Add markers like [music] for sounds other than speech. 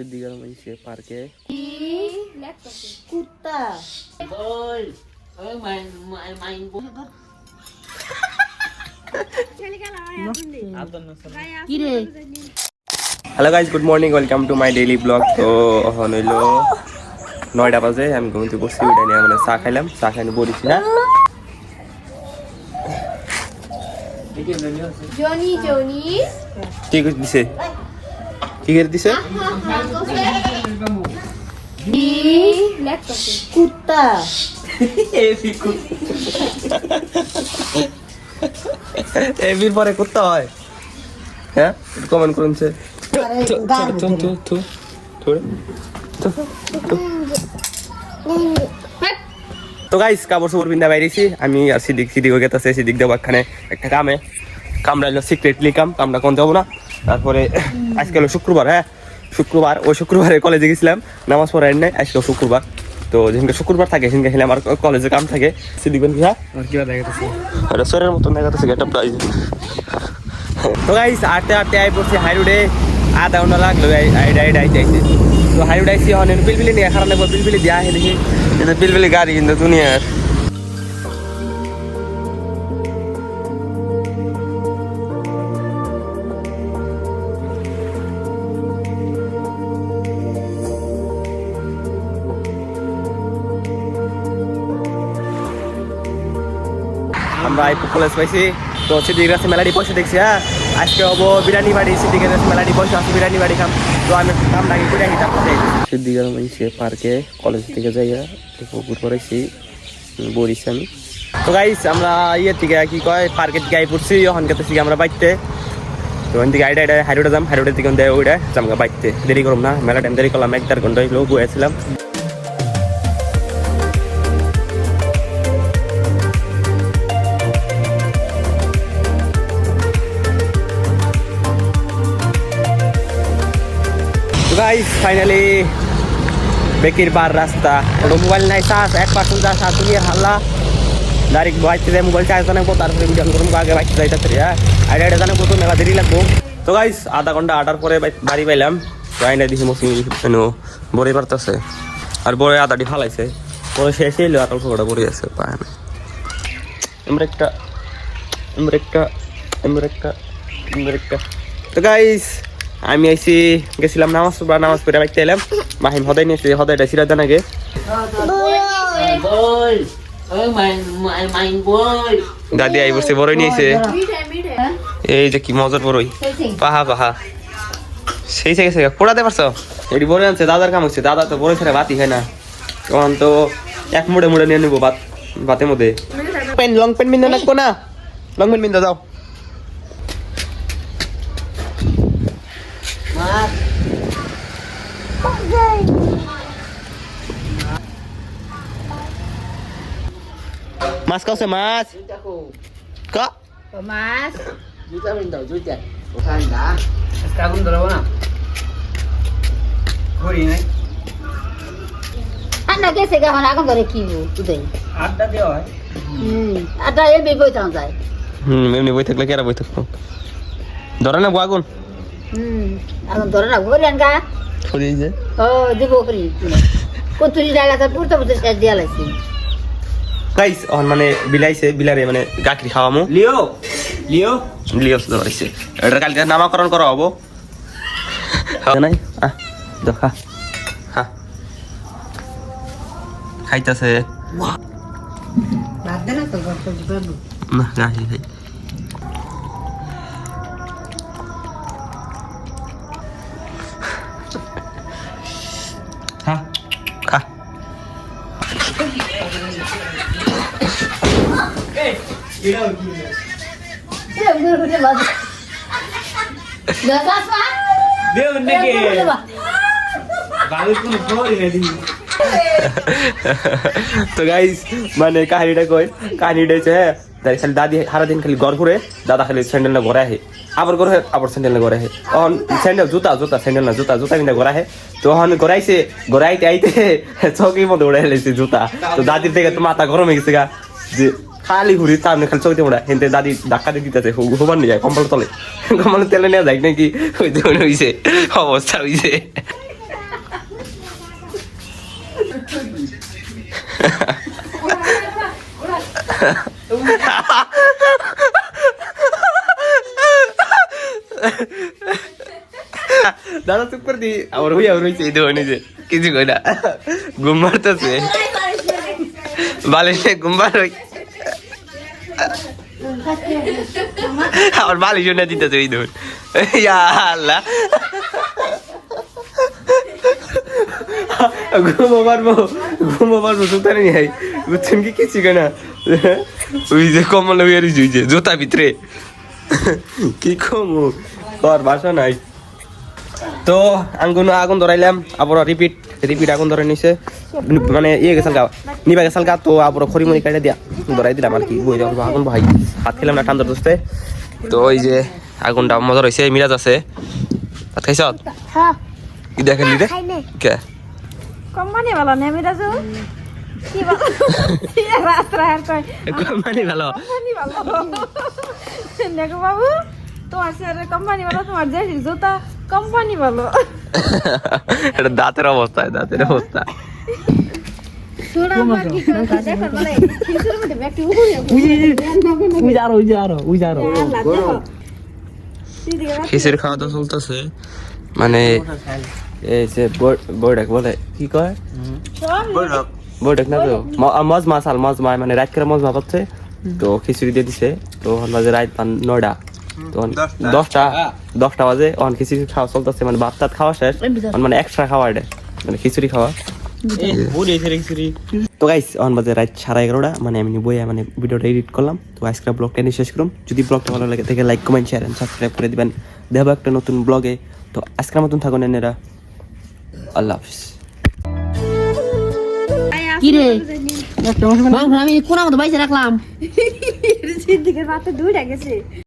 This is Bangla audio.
সিদ্দিকার মাইছে পার্কে। কুত্তা। কিরে? Hello guys good morning welcome to my daily blog তো এখন হইল নয়টা বাজে আমি ঘুমতে বসছি ওইটা নিয়ে মানে চা খাইলাম চা খাইনি বলিস না জনি জনি। কি করে দিছে? কি করে দিছে? কুত্তা। [laughs] এবির পরে করতে হয়। হ্যাঁ? কমেন্ট করুন সে। তো গাইস কাপড় চোপড় পিন্ধা বাইরেছি। আমি আর সিদ্দিক সিদ্দিক হয়ে গেছে সিদ্দিক দেবাখানে একটা কামে। কামরা হলো সিক্রেটলি কাম কামটা কোন যাব না? তারপরে আজকে হলো শুক্রবার হ্যাঁ? শুক্রবার ওই শুক্রবারে কলেজে গেছিলাম নামাজ পড়াই নাই আজকে শুক্রবার। তো যেদিনকে শুক্রবার থাকে সেদিনকে খেলে আমার কলেজে কাম থাকে। কি হ্যাঁ? আর কি ওটা মতন দেখা যাচ্ছে গেটআপ প্রাইজ তো গাইস আটতে আটতে আই পড়ছি হাই রোডে আধা ঘণ্টা লাগল আইড আইড আইতে আইতে তো হাই রোড আইসি হন পিলপিলি নিয়ে খারাপ লাগবে পিলপিলি দিয়া দেখি। কিন্তু পিলপিলি গাড়ি কিন্তু দুনিয়ার। আইপু কলেজ পাইছি। তো সিদ্দিক রাস্তা মেলাডি পয়সা দেখছি হ্যাঁ? আজকে হব বিরিয়ানি বাড়ি সিদ্দিকের রাস্তা মেলাডি পয়সা আছে বিরিয়ানি বাড়ি খাম। তো আমি কাম লাগে বিরিয়ানি তারপরে সিদ্দিকের মাইছে পার্কে কলেজ থেকে যাইয়া পুকুর করেছি বলিছি আমি তো গাইস আমরা ইয়ের থেকে কি কয় পার্কের গাই পড়ছি ওখান থেকে আমরা বাইতে তো ওখান থেকে আইডা আইডা হাইরোডে যাম হাইরোডের থেকে দেয় ওইটা জামগা বাইতে দেরি করুম না মেলা টাইম দেরি করলাম এক দেড় ঘণ্টা হইলেও বয়েছিলাম গাইস ফাইনালি বেকির বার রাস্তা। ওটা মোবাইল নাই, চার্জ, এক পার্সেন্ট চার্জ আছে নিয়ে হাল্লা। ডাইরেক্ট বাইতে যায় মোবাইল চার্জ জানাব, তারপরে ভিডিও করব, আগে বাইতে যাইতে হ্যাঁ? আইডা আইডা জানাব, তো মেলা দেরি লাগবো। তো গাইস আধা ঘণ্টা আটার পরে বাড়ি পাইলাম। আইনা দিছি মৌসুমি বড়ে পারতেছে। আর বড়ে আদাটি ফালাইছে। পরে শেষ এলো আর অল্প কটা পড়ে আছে, পায় না। এমর একটা এমর একটা এমর একটা এমর একটা। তো গাইস আমি আইছি, গেছিলাম নামাজ পড়বা, নামাজ পড়ে বাইতে এলাম। মাহিম হদাই নিয়েছে হদাইটা my boy. দাদি আই বসে, বড়ই নিয়েছে এই যে কি মজার বড়ই। পাহা পাহা। সেই থেকে গেছে পোড়াতে পারছ? এটি বড় আনছে, দাদার কাম হচ্ছে। দাদা তো বড় ছেড়ে বাতি হয় না। তখন তো এক মুড়ে মুড়ে নিয়ে নেব ভাত, ভাতের মধ্যে। পেন লং পেন বিন্দা লাগবো না? লং পেন বিন্দা যাও মাছ খাওছে মাছ। ক? মাছ। Juta min daw juta. Usahan da. আজকে আগুন ধরাবো না? করি নাই। ঠান্ডা গেছে এখন এখন ধরে কি তুই আড্ডা দেওয়া হয়। হুম আটা এ বেবই তাও যায়। হুম এমনি বই থাকলে কেরা বই থাকব? ধরে না আগুন। হুম এখন ধরে না ঘুরে আনগা সরিয়ে যে ও দিব করি কতুরি জায়গা পুরতে পুরতে শেষ দিয়া লাগছে গাইস অন মানে বিলাইছে বিলারে মানে গাখরি খাওয়ামু। লিও লিও। লিওস ধরাইছে এটা কালকে নামাকরণ করা হব। নাই? আহ দেখা হ্যাঁ খাইতাছে। না তো না গাহি খাই তো গাইস মানে কাহিনীটা কই কাহিনীটা হচ্ছে হ্যাঁ তাই খালি দাদি সারাদিন খালি ঘর ঘুরে দাদা খালি স্যান্ডেল না ঘরে আহে আবার ঘরে আবার স্যান্ডেল না ঘরে আহে তখন স্যান্ডেল জুতা জুতা স্যান্ডেল না জুতা জুতা কিনা ঘরে আহে তখন ঘরাইছে ঘরাইতে আইতে চৌকির মধ্যে উড়ে হেলেছে জুতা তো দাদির থেকে তো মাথা গরম হয়ে গেছে গা যে খালি ঘুরি তামনে খালি চৌতে মোড়া। হেনতে দাদি ধাক্কা দিয়ে দিতেছে হোবার নিয়ে যায় কম্পাল তলে। কম্পাল তেলে নেওয়া যায়, নাকি ওই জন্য হইছে, অবস্থা হইছে। দাদা, চুপ করে দি। আমার হইয়া রয়েছে এই ধরনের যে কিছু কই না। ঘুম মারতেছে। বালিশে ঘুম মার আমার বালিশ না দিতেছে, এই ধর। আল্লাহ। ঘুমো পারব ঘুমো পারব সুতারে নিয়ে বুঝছেন কি কিছু কেনা ওই যে কমল হইয়া রইছে, ওই যে জোতা ভিতরে। কি কমু? তোর বাসা নাই। তো আঙ্গুন আগুন ধরাইলাম আবার রিপিট রিপিট আগুন ধরে নিছে। মানে ইয়ে গেছাল গা নিবা গেছাল গা, তো আবার খড়িমড়ি কাটে দিয়া। ধরাই দিলাম আর কি। বই আগুন ভাই ভাত খেলাম না ঠান্ডার দোস্তে তো ওই যে আগুনটা মজা রয়েছে মিরাজ আছে। ভাত খাইছ? হ্যাঁ। কি দেখেন রে? নে কে? কোম্পানি ভালো নেই আমি রাজু কি বলো রাস্তা আর কয়? ভালো। কোম্পানি ভালো। দেখো বাবু তোমার স্যারের কোম্পানি ভালো তোমার যে জুতা কোম্পানি ভালো। এটা দাঁতের অবস্থা দাঁতের অবস্থা। খিচুড়ি খাওয়া তো চলতেছে। মানে এই যে বৈঠক বলে কি কয়? বৈঠক না তো? মজ মাসাল মজ মা মানে রাত করে মজ মা পাচ্ছে তো খিচুড়ি দিয়ে দিছে। তো ওখান বাজে রাত পান নয়টা তো ওখান দশটা। দশটা বাজে। ওখান খিচুড়ি খাওয়া চলতেছে। মানে ভাত টাত খাওয়া শেষ। মানে এক্সট্রা খাওয়া এটা। মানে খিচুড়ি খাওয়া। তো গাইস অন বাজে রাত সাড়ে এগারোটা মানে আমি বইয়া মানে ভিডিওটা এডিট করলাম। তো আজকের ব্লগটা নিয়ে শেষ করুন যদি ব্লগটা ভালো লাগে থেকে like comment share and subscribe করে দিবেন। দেখাবো একটা নতুন ব্লগে তো আজকের মতন থাকুন এনেরা। আল্লাহ হাফিজ। কি রে? আমি কোন মতো বাইসে রাখলাম। [laughs] পাতে দুইটা গেছে।